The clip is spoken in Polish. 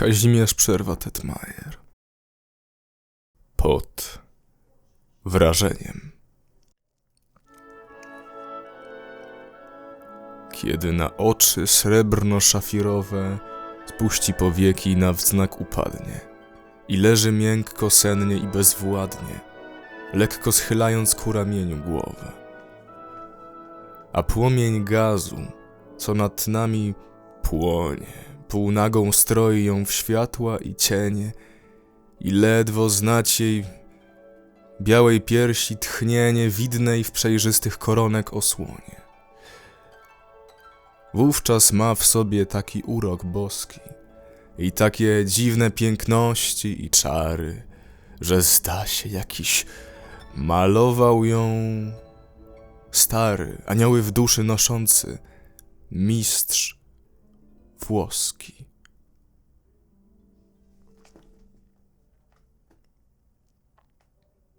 Kazimierz przerwa Tetmajer. Pod wrażeniem. Kiedy na oczy srebrno-szafirowe spuści powieki i na wznak upadnie i leży miękko, sennie i bezwładnie, lekko schylając ku ramieniu głowę. A płomień gazu, co nad nami płonie, półnagą stroi ją w światła i cienie i ledwo znać jej białej piersi tchnienie widnej w przejrzystych koronek osłonie. Wówczas ma w sobie taki urok boski i takie dziwne piękności i czary, że zda się jakiś malował ją stary, anioły w duszy noszący mistrz włoski.